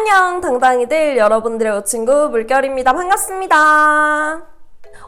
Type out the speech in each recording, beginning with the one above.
안녕 당당이들 여러분들의 친구 물결입니다. 반갑습니다.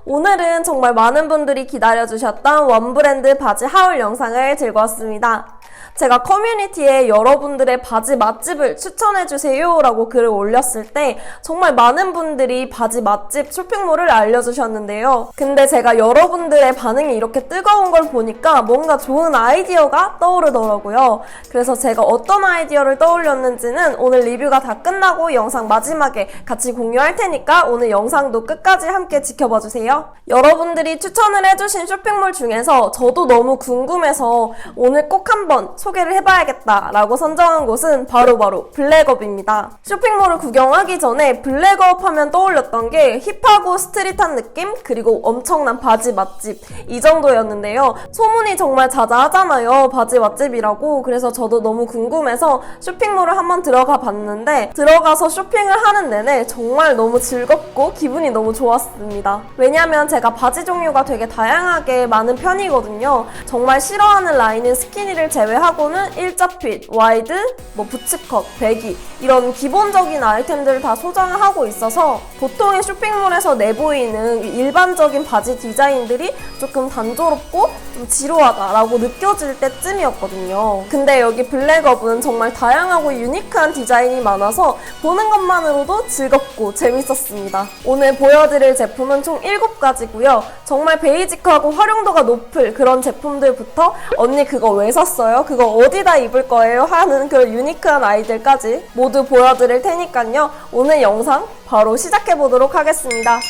오늘은 정말 많은 분들이 기다려주셨던 원브랜드 바지 하울 영상을 들고 왔습니다. 제가 커뮤니티에 여러분들의 바지 맛집을 추천해주세요 라고 글을 올렸을 때 정말 많은 분들이 바지 맛집 쇼핑몰을 알려주셨는데요. 근데 제가 여러분들의 반응이 이렇게 뜨거운 걸 보니까 뭔가 좋은 아이디어가 떠오르더라고요. 그래서 제가 어떤 아이디어를 떠올렸는지는 오늘 리뷰가 다 끝나고 영상 마지막에 같이 공유할 테니까 오늘 영상도 끝까지 함께 지켜봐 주세요. 여러분들이 추천을 해주신 쇼핑몰 중에서 저도 너무 궁금해서 오늘 꼭 한번 소개를 해봐야겠다라고 선정한 곳은 바로 바로 블랙업입니다. 쇼핑몰을 구경하기 전에 블랙업 하면 떠올렸던 게 힙하고 스트릿한 느낌 그리고 엄청난 바지 맛집 이 정도였는데요. 소문이 정말 자자하잖아요. 바지 맛집이라고 그래서 저도 너무 궁금해서 쇼핑몰을 한번 들어가 봤는데 들어가서 쇼핑을 하는 내내 정말 너무 즐겁고 기분이 너무 좋았습니다. 왜냐 면 제가 바지 종류가 되게 다양하게 많은 편이거든요. 정말 싫어하는 라인은 스키니를 제외하고는 일자핏, 와이드, 뭐 부츠컷, 배기 이런 기본적인 아이템들을 다 소장을 하고 있어서 보통의 쇼핑몰에서 내보이는 일반적인 바지 디자인들이 조금 단조롭고 좀 지루하다라고 느껴질 때쯤이었거든요. 근데 여기 블랙업은 정말 다양하고 유니크한 디자인이 많아서 보는 것만으로도 즐겁고 재밌었습니다. 오늘 보여드릴 제품은 총 7 가지고요. 정말 베이직하고 활용도가 높을 그런 제품들부터 언니 그거 왜 샀어요? 그거 어디다 입을 거예요? 하는 그런 유니크한 아이들까지 모두 보여드릴 테니까요. 오늘 영상 바로 시작해 보도록 하겠습니다.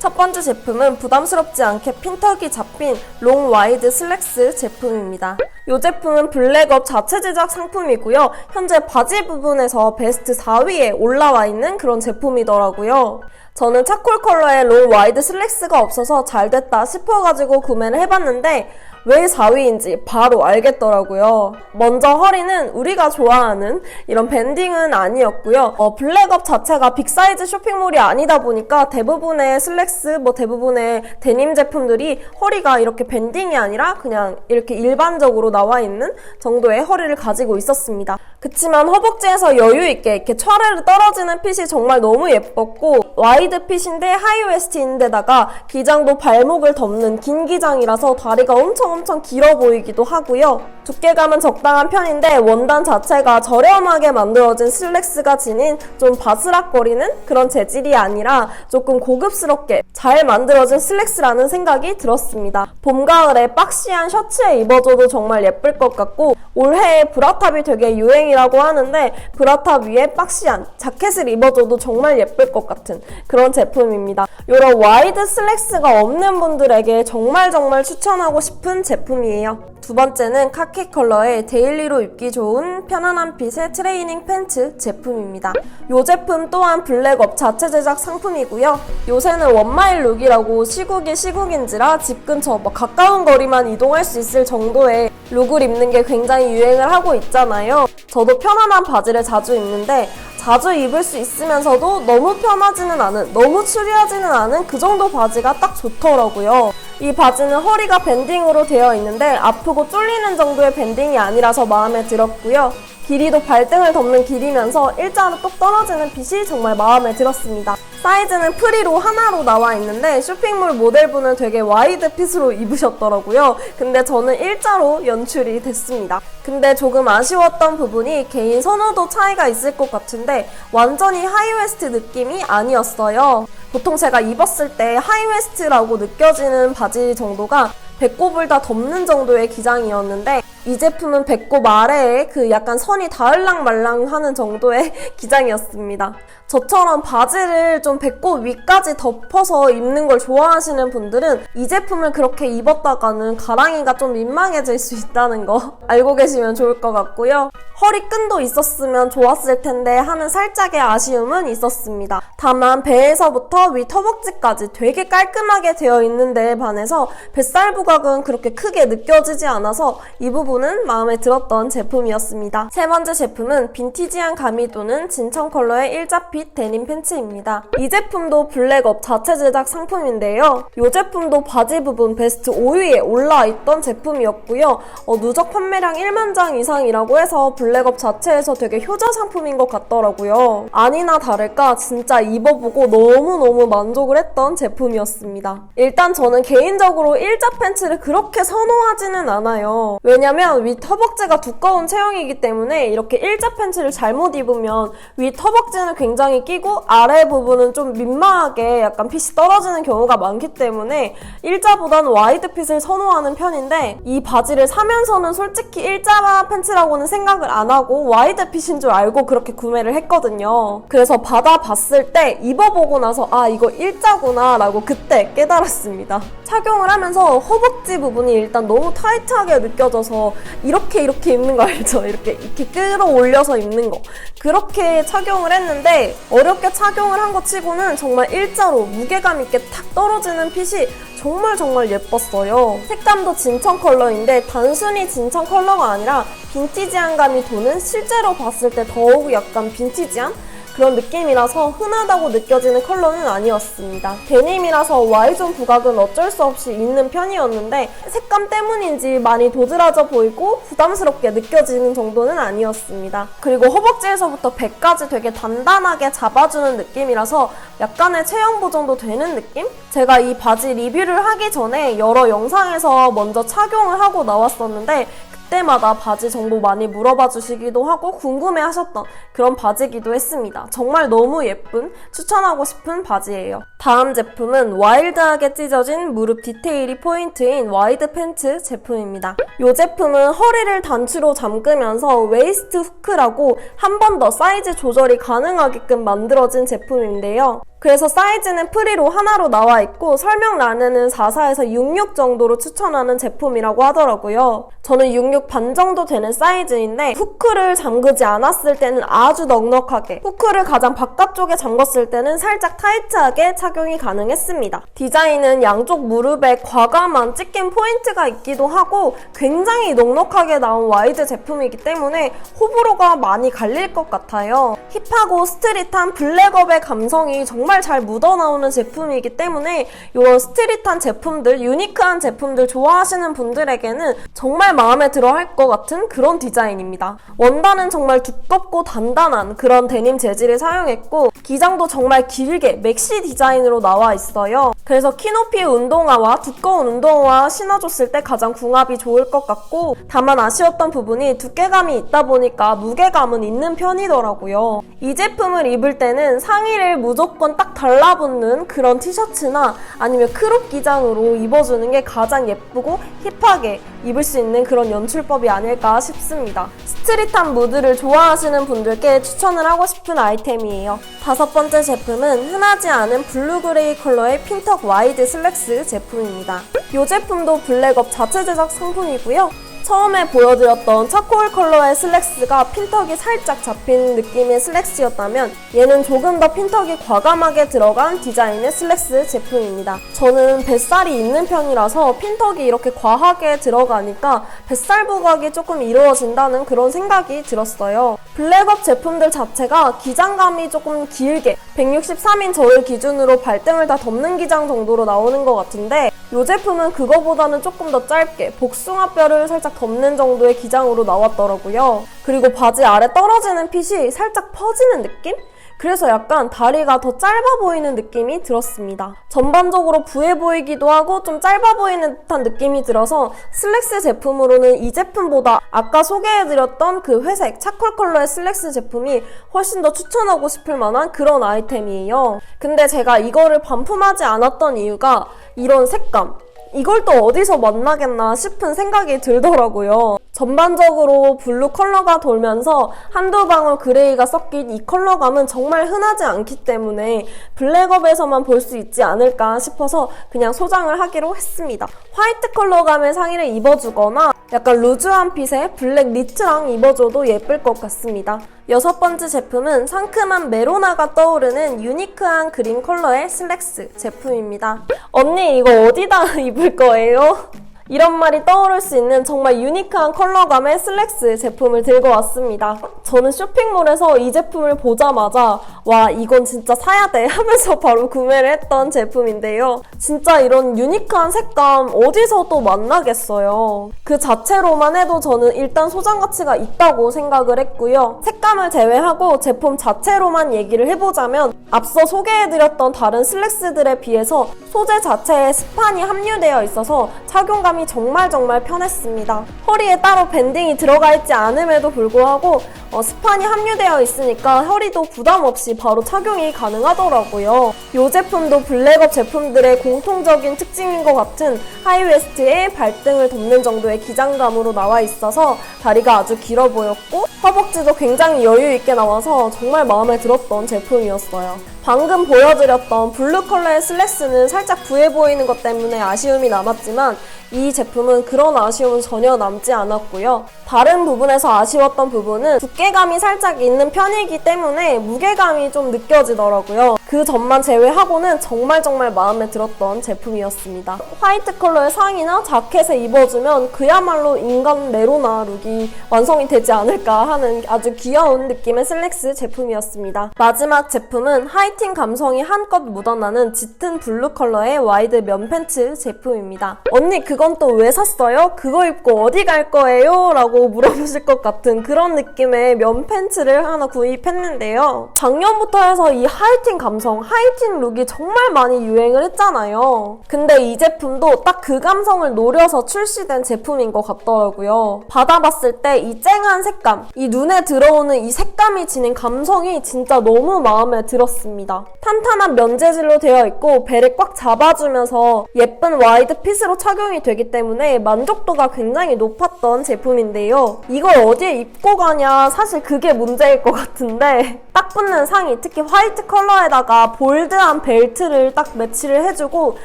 첫 번째 제품은 부담스럽지 않게 핀턱이 잡힌 롱 와이드 슬랙스 제품입니다. 이 제품은 블랙업 자체 제작 상품이고요. 현재 바지 부분에서 베스트 4위에 올라와 있는 그런 제품이더라고요. 저는 차콜 컬러의 롱 와이드 슬랙스가 없어서 잘 됐다 싶어가지고 구매를 해봤는데 왜 4위인지 바로 알겠더라고요. 먼저 허리는 우리가 좋아하는 이런 밴딩은 아니었고요. 어, 블랙업 자체가 빅사이즈 쇼핑몰이 아니다 보니까 대부분의 슬랙스, 뭐 대부분의 데님 제품들이 허리가 이렇게 밴딩이 아니라 그냥 이렇게 일반적으로 나와 있는 정도의 허리를 가지고 있었습니다. 그치만 허벅지에서 여유 있게 이렇게 차르르 떨어지는 핏이 정말 너무 예뻤고 와이드 핏인데 하이웨스트인데다가 기장도 발목을 덮는 긴 기장이라서 다리가 엄청 엄청 길어 보이기도 하고요. 두께감은 적당한 편인데 원단 자체가 저렴하게 만들어진 슬랙스가 지닌 좀 바스락거리는 그런 재질이 아니라 조금 고급스럽게 잘 만들어진 슬랙스라는 생각이 들었습니다. 봄, 가을에 박시한 셔츠에 입어줘도 정말 예쁠 것 같고 올해에 브라탑이 되게 유행이라고 하는데 브라탑 위에 박시한 자켓을 입어줘도 정말 예쁠 것 같은 그런 제품입니다. 이런 와이드 슬랙스가 없는 분들에게 정말 정말 추천하고 싶은 제품이에요. 두 번째는 카키 컬러의 데일리로 입기 좋은 편안한 핏의 트레이닝 팬츠 제품입니다. 이 제품 또한 블랙업 자체 제작 상품이고요. 요새는 원마일 룩이라고 시국이 시국인지라 집 근처 뭐 가까운 거리만 이동할 수 있을 정도의 룩을 입는 게 굉장히 유행을 하고 있잖아요. 저도 편안한 바지를 자주 입는데 자주 입을 수 있으면서도 너무 편하지는 않은, 너무 추리하지는 않은 그 정도 바지가 딱 좋더라고요. 이 바지는 허리가 밴딩으로 되어 있는데 아프고 쫄리는 정도의 밴딩이 아니라서 마음에 들었고요. 길이도 발등을 덮는 길이면서 일자로 똑 떨어지는 핏이 정말 마음에 들었습니다. 사이즈는 프리로 하나로 나와 있는데 쇼핑몰 모델분은 되게 와이드 핏으로 입으셨더라고요. 근데 저는 일자로 연출이 됐습니다. 근데 조금 아쉬웠던 부분이 개인 선호도 차이가 있을 것 같은데 완전히 하이웨스트 느낌이 아니었어요. 보통 제가 입었을 때 하이웨스트라고 느껴지는 바지 정도가 배꼽을 다 덮는 정도의 기장이었는데 이 제품은 배꼽 아래에 그 약간 선이 닿을랑 말랑 하는 정도의 기장이었습니다. 저처럼 바지를 좀 배꼽 위까지 덮어서 입는 걸 좋아하시는 분들은 이 제품을 그렇게 입었다가는 가랑이가 좀 민망해질 수 있다는 거 알고 계시면 좋을 것 같고요. 허리끈도 있었으면 좋았을 텐데 하는 살짝의 아쉬움은 있었습니다. 다만 배에서부터 위 허벅지까지 되게 깔끔하게 되어 있는 데에 반해서 뱃살 부각은 그렇게 크게 느껴지지 않아서 이 부분 부분은 마음에 들었던 제품이었습니다. 세 번째 제품은 빈티지한 감이 도는 진청 컬러의 일자핏 데님 팬츠입니다. 이 제품도 블랙업 자체 제작 상품인데요. 이 제품도 바지 부분 베스트 5위에 올라있던 제품이었고요. 어, 누적 판매량 1만 장 이상이라고 해서 블랙업 자체에서 되게 효자 상품인 것 같더라고요. 아니나 다를까 진짜 입어보고 너무너무 만족을 했던 제품이었습니다. 일단 저는 개인적으로 일자 팬츠를 그렇게 선호하지는 않아요. 왜냐면 윗 허벅지가 두꺼운 체형이기 때문에 이렇게 일자 팬츠를 잘못 입으면 윗 허벅지는 굉장히 끼고 아래 부분은 좀 민망하게 약간 핏이 떨어지는 경우가 많기 때문에 일자보다는 와이드 핏을 선호하는 편인데 이 바지를 사면서는 솔직히 일자 팬츠라고는 생각을 안 하고 와이드 핏인 줄 알고 그렇게 구매를 했거든요. 그래서 받아봤을 때 입어보고 나서 아 이거 일자구나 라고 그때 깨달았습니다. 착용을 하면서 허벅지 부분이 일단 너무 타이트하게 느껴져서 이렇게 이렇게 입는 거 알죠? 이렇게 이렇게 끌어올려서 입는 거 그렇게 착용을 했는데 어렵게 착용을 한것 치고는 정말 일자로 무게감 있게 탁 떨어지는 핏이 정말 정말 예뻤어요. 색감도 진청 컬러인데 단순히 진청 컬러가 아니라 빈티지한 감이 도는 실제로 봤을 때 더욱 약간 빈티지한 그런 느낌이라서 흔하다고 느껴지는 컬러는 아니었습니다. 데님이라서 Y존 부각은 어쩔 수 없이 있는 편이었는데 색감 때문인지 많이 도드라져 보이고 부담스럽게 느껴지는 정도는 아니었습니다. 그리고 허벅지에서부터 배까지 되게 단단하게 잡아주는 느낌이라서 약간의 체형 보정도 되는 느낌? 제가 이 바지 리뷰를 하기 전에 여러 영상에서 먼저 착용을 하고 나왔었는데 그 때마다 바지 정보 많이 물어봐 주시기도 하고 궁금해 하셨던 그런 바지기도 했습니다. 정말 너무 예쁜 추천하고 싶은 바지예요. 다음 제품은 와일드하게 찢어진 무릎 디테일이 포인트인 와이드 팬츠 제품입니다. 이 제품은 허리를 단추로 잠그면서 웨이스트 후크라고 한 번 더 사이즈 조절이 가능하게끔 만들어진 제품인데요. 그래서 사이즈는 프리로 하나로 나와 있고 설명란에는 44에서 66 정도로 추천하는 제품이라고 하더라고요. 저는 66 반 정도 되는 사이즈인데 후크를 잠그지 않았을 때는 아주 넉넉하게 후크를 가장 바깥쪽에 잠궜을 때는 살짝 타이트하게 착용이 가능했습니다. 디자인은 양쪽 무릎에 과감한 찢긴 포인트가 있기도 하고 굉장히 넉넉하게 나온 와이드 제품이기 때문에 호불호가 많이 갈릴 것 같아요. 힙하고 스트릿한 블랙업의 감성이 정말 잘 묻어나오는 제품이기 때문에 이런 스트릿한 제품들, 유니크한 제품들 좋아하시는 분들에게는 정말 마음에 들어 할 것 같은 그런 디자인입니다. 원단은 정말 두껍고 단단한 그런 데님 재질을 사용했고 기장도 정말 길게 맥시 디자인으로 나와 있어요. 그래서 키높이 운동화와 두꺼운 운동화 신어줬을 때 가장 궁합이 좋을 것 같고 다만 아쉬웠던 부분이 두께감이 있다 보니까 무게감은 있는 편이더라고요. 이 제품을 입을 때는 상의를 무조건 딱 달라붙는 그런 티셔츠나 아니면 크롭 기장으로 입어주는 게 가장 예쁘고 힙하게 입을 수 있는 그런 연출법이 아닐까 싶습니다. 스트릿한 무드를 좋아하시는 분들께 추천을 하고 싶은 아이템이에요. 다섯 번째 제품은 흔하지 않은 블루 그레이 컬러의 핀턱 와이드 슬랙스 제품입니다. 이 제품도 블랙업 자체 제작 상품이고요. 처음에 보여드렸던 차코올 컬러의 슬랙스가 핀턱이 살짝 잡힌 느낌의 슬랙스였다면 얘는 조금 더 핀턱이 과감하게 들어간 디자인의 슬랙스 제품입니다. 저는 뱃살이 있는 편이라서 핀턱이 이렇게 과하게 들어가니까 뱃살 부각이 조금 이루어진다는 그런 생각이 들었어요. 블랙업 제품들 자체가 기장감이 조금 길게 163인 저를 기준으로 발등을 다 덮는 기장 정도로 나오는 것 같은데 이 제품은 그거보다는 조금 더 짧게 복숭아뼈를 살짝 덮는 정도의 기장으로 나왔더라고요. 그리고 바지 아래 떨어지는 핏이 살짝 퍼지는 느낌? 그래서 약간 다리가 더 짧아 보이는 느낌이 들었습니다. 전반적으로 부해 보이기도 하고 좀 짧아 보이는 듯한 느낌이 들어서 슬랙스 제품으로는 이 제품보다 아까 소개해드렸던 그 회색 차콜 컬러의 슬랙스 제품이 훨씬 더 추천하고 싶을 만한 그런 아이템이에요. 근데 제가 이거를 반품하지 않았던 이유가 이런 색감, 이걸 또 어디서 만나겠나 싶은 생각이 들더라고요. 전반적으로 블루 컬러가 돌면서 한두 방울 그레이가 섞인 이 컬러감은 정말 흔하지 않기 때문에 블랙업에서만 볼 수 있지 않을까 싶어서 그냥 소장을 하기로 했습니다. 화이트 컬러감의 상의를 입어주거나 약간 루즈한 핏의 블랙 니트랑 입어줘도 예쁠 것 같습니다. 여섯 번째 제품은 상큼한 메로나가 떠오르는 유니크한 그린 컬러의 슬랙스 제품입니다. 언니 이거 어디다 입을 거예요? 이런 말이 떠오를 수 있는 정말 유니크한 컬러감의 슬랙스 제품을 들고 왔습니다. 저는 쇼핑몰에서 이 제품을 보자마자 와 이건 진짜 사야 돼 하면서 바로 구매를 했던 제품인데요. 진짜 이런 유니크한 색감 어디서 또 만나겠어요. 그 자체로만 해도 저는 일단 소장 가치가 있다고 생각을 했고요. 색감을 제외하고 제품 자체로만 얘기를 해보자면 앞서 소개해드렸던 다른 슬랙스들에 비해서 소재 자체에 스판이 함유되어 있어서 착용감이 정말 정말 편했습니다. 허리에 따로 밴딩이 들어가 있지 않음에도 불구하고 어, 스판이 함유되어 있으니까 허리도 부담 없이 바로 착용이 가능하더라고요. 이 제품도 블랙업 제품들의 공통적인 특징인 것 같은 하이웨스트에 발등을 덮는 정도의 기장감으로 나와 있어서 다리가 아주 길어 보였고 허벅지도 굉장히 여유 있게 나와서 정말 마음에 들었던 제품이었어요. 방금 보여드렸던 블루 컬러의 슬랙스는 살짝 부해 보이는 것 때문에 아쉬움이 남았지만 이 제품은 그런 아쉬움은 전혀 남지 않았고요. 다른 부분에서 아쉬웠던 부분은 두께 감이 살짝 있는 편이기 때문에 무게감이 좀 느껴지더라고요. 그 점만 제외하고는 정말 정말 마음에 들었던 제품이었습니다. 화이트 컬러의 상의나 자켓에 입어주면 그야말로 인간 메로나 룩이 완성이 되지 않을까 하는 아주 귀여운 느낌의 슬랙스 제품이었습니다. 마지막 제품은 하이틴 감성이 한껏 묻어나는 짙은 블루 컬러의 와이드 면 팬츠 제품입니다. 언니 그건 또 왜 샀어요? 그거 입고 어디 갈 거예요? 라고 물어보실 것 같은 그런 느낌의 면 팬츠를 하나 구입했는데요. 작년부터 해서 이 하이틴 감성, 하이틴 룩이 정말 많이 유행을 했잖아요. 근데 이 제품도 딱 그 감성을 노려서 출시된 제품인 것 같더라고요. 받아봤을 때 이 쨍한 색감, 이 눈에 들어오는 이 색감이 지닌 감성이 진짜 너무 마음에 들었습니다. 탄탄한 면 재질로 되어 있고 배를 꽉 잡아주면서 예쁜 와이드 핏으로 착용이 되기 때문에 만족도가 굉장히 높았던 제품인데요. 이걸 어디에 입고 가냐 사실 그게 문제일 것 같은데 딱 붙는 상의 특히 화이트 컬러에다가 볼드한 벨트를 딱 매치를 해주고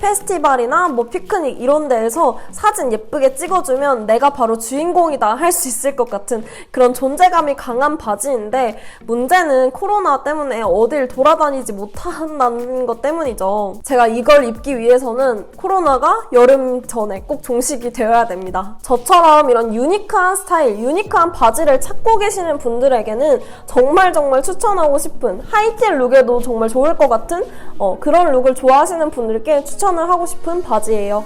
페스티벌이나 뭐 피크닉 이런 데에서 사진 예쁘게 찍어주면 내가 바로 주인공이다 할 수 있을 것 같은 그런 존재감이 강한 바지인데 문제는 코로나 때문에 어딜 돌아다니지 못한다는 것 때문이죠. 제가 이걸 입기 위해서는 코로나가 여름 전에 꼭 종식이 되어야 됩니다. 저처럼 이런 유니크한 스타일, 유니크한 바지를 찾고 계시는 분들에게는 정말 정말 추천하고 싶은 하이힐 룩에도 정말 좋을 것 같은 어, 그런 룩을 좋아하시는 분들께 추천을 하고 싶은 바지예요.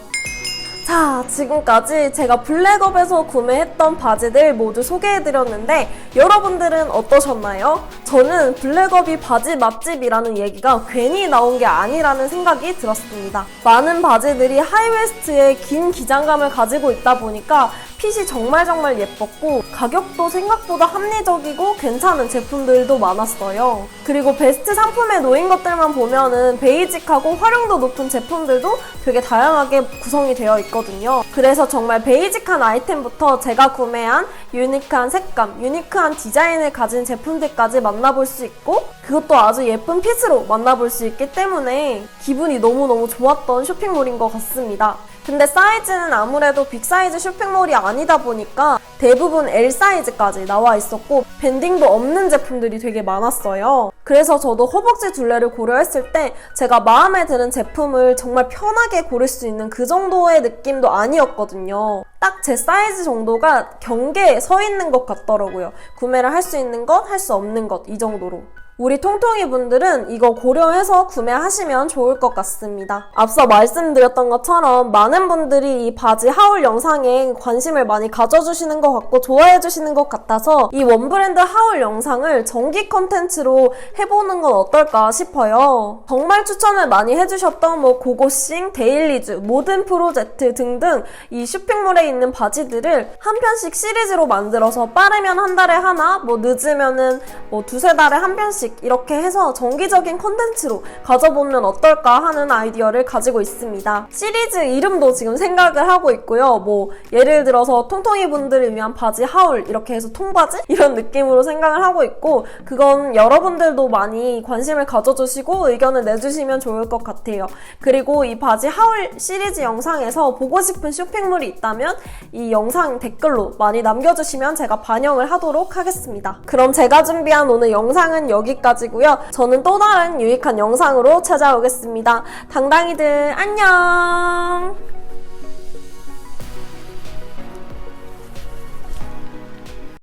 자, 지금까지 제가 블랙업에서 구매했던 바지들 모두 소개해드렸는데 여러분들은 어떠셨나요? 저는 블랙업이 바지 맛집이라는 얘기가 괜히 나온 게 아니라는 생각이 들었습니다. 많은 바지들이 하이웨스트에 긴 기장감을 가지고 있다 보니까 핏이 정말 정말 예뻤고 가격도 생각보다 합리적이고 괜찮은 제품들도 많았어요. 그리고 베스트 상품에 놓인 것들만 보면은 베이직하고 활용도 높은 제품들도 되게 다양하게 구성이 되어 있거든요. 그래서 정말 베이직한 아이템부터 제가 구매한 유니크한 색감, 유니크한 디자인을 가진 제품들까지 만나볼 수 있고 그것도 아주 예쁜 핏으로 만나볼 수 있기 때문에 기분이 너무너무 좋았던 쇼핑몰인 것 같습니다. 근데 사이즈는 아무래도 빅사이즈 쇼핑몰이 아니다 보니까 대부분 L 사이즈까지 나와 있었고 밴딩도 없는 제품들이 되게 많았어요. 그래서 저도 허벅지 둘레를 고려했을 때 제가 마음에 드는 제품을 정말 편하게 고를 수 있는 그 정도의 느낌도 아니었거든요. 딱 제 사이즈 정도가 경계에 서 있는 것 같더라고요. 구매를 할 수 있는 것, 할 수 없는 것, 이 정도로. 우리 통통이 분들은 이거 고려해서 구매하시면 좋을 것 같습니다. 앞서 말씀드렸던 것처럼 많은 분들이 이 바지 하울 영상에 관심을 많이 가져주시는 것 같고 좋아해주시는 것 같아서 이 원브랜드 하울 영상을 정기 컨텐츠로 해보는 건 어떨까 싶어요. 정말 추천을 많이 해주셨던 뭐 고고싱, 데일리즈, 모든 프로젝트 등등 이 쇼핑몰에 있는 바지들을 한 편씩 시리즈로 만들어서 빠르면 한 달에 하나, 뭐 늦으면은 뭐 두세 달에 한 편씩 이렇게 해서 정기적인 콘텐츠로 가져보면 어떨까 하는 아이디어를 가지고 있습니다. 시리즈 이름도 지금 생각을 하고 있고요. 뭐 예를 들어서 통통이 분들을 위한 바지 하울 이렇게 해서 통바지 이런 느낌으로 생각을 하고 있고 그건 여러분들도 많이 관심을 가져주시고 의견을 내주시면 좋을 것 같아요. 그리고 이 바지 하울 시리즈 영상에서 보고 싶은 쇼핑몰이 있다면 이 영상 댓글로 많이 남겨주시면 제가 반영을 하도록 하겠습니다. 그럼 제가 준비한 오늘 영상은 여기까지고요. 저는 또 다른 유익한 영상으로 찾아오겠습니다. 당당이들 안녕!